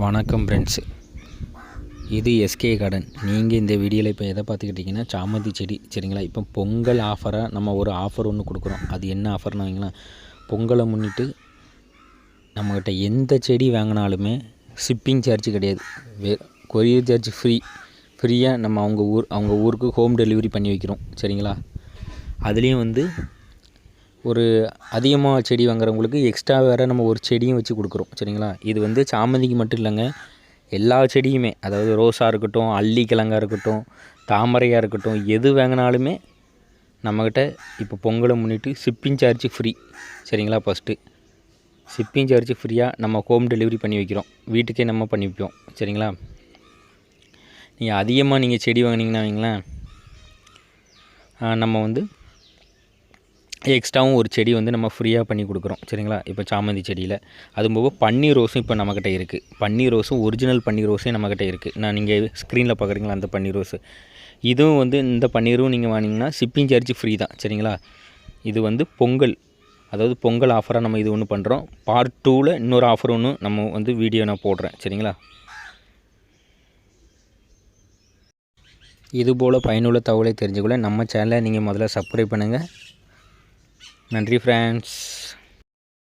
வணக்கம் ஃப்ரெண்ட்ஸ் இது SK garden நீங்கள் இந்த வீடியோவில் இப்போ எதை பார்த்துக்கிட்டிங்கன்னா சாமந்தி செடி சரிங்களா? இப்போ பொங்கல் ஆஃபராக நம்ம ஒரு ஆஃபர் ஒன்று கொடுக்குறோம். அது என்ன ஆஃபர்னு வைங்களேன். பொங்கலை முன்னிட்டு நம்மக்கிட்ட எந்த செடி வாங்கினாலுமே ஷிப்பிங் சார்ஜ் கிடையாது. வே கொரியர் சார்ஜ் ஃப்ரீ ஃப்ரீயாக நம்ம அவங்க ஊர் அவங்க ஊருக்கு ஹோம் டெலிவரி பண்ணி வைக்கிறோம். சரிங்களா? அதுலேயும் வந்து ஒரு அதிகமாக செடி வாங்குறவங்களுக்கு எக்ஸ்ட்ரா வேறு நம்ம ஒரு செடியும் வச்சு கொடுக்குறோம். சரிங்களா? இது வந்து சாமந்திக்கு மட்டும் இல்லைங்க. எல்லா செடியுமே அதாவது ரோஸாக இருக்கட்டும் அள்ளிக்கிழங்காக கிழங்கா இருக்கட்டும் தாமரையாக இருக்கட்டும் எது வாங்கினாலுமே நம்மக்கிட்ட இப்போ பொங்கலை முன்னிட்டு ஷிப்பிங் சார்ஜ் ஃப்ரீ சரிங்களா? ஃபஸ்ட்டு ஷிப்பிங் சார்ஜ் ஃப்ரீயாக நம்ம ஹோம் டெலிவரி பண்ணி வைக்கிறோம். வீட்டுக்கே நம்ம பண்ணி வைப்போம். சரிங்களா? நீங்கள் அதிகமாக நீங்கள் செடி வாங்கினீங்கன்னா வைங்களேன் நம்ம வந்து எக்ஸ்ட்ராவும் ஒரு செடி வந்து நம்ம ஃப்ரீயாக பண்ணி கொடுக்குறோம். சரிங்களா? இப்போ சாமந்தி செடியில். அதுவும் போக பன்னீர் ரோஸும் இப்போ நம்மக்கிட்ட இருக்குது பன்னீர் ரோஸும் ஒரிஜினல் பன்னீர் ரோஸும் நம்மக்கிட்ட இருக்குது நான் நீங்கள் ஸ்க்ரீனில் பார்க்குறீங்களா அந்த பன்னீர் ரோஸு? இதுவும் வந்து இந்த பன்னீரும் நீங்கள் வாங்கினீங்கன்னா ஷிப்பிங் சார்ஜ் ஃப்ரீ தான். சரிங்களா? இது வந்து பொங்கல். அதாவது பொங்கல் ஆஃபராக நம்ம இது ஒன்று பண்ணுறோம் பார்ட் டூவில் இன்னொரு ஆஃபர் ஒன்று நம்ம வந்து வீடியோ நான் போடுறேன். சரிங்களா? இதுபோல் பயனுள்ள தகவலை தெரிஞ்சுக்கொள்ள நம்ம சேனலை நீங்கள் முதல்ல சப்ஸ்கிரைப் பண்ணுங்கள் நன்றி ஃப்ரெண்ட்ஸ்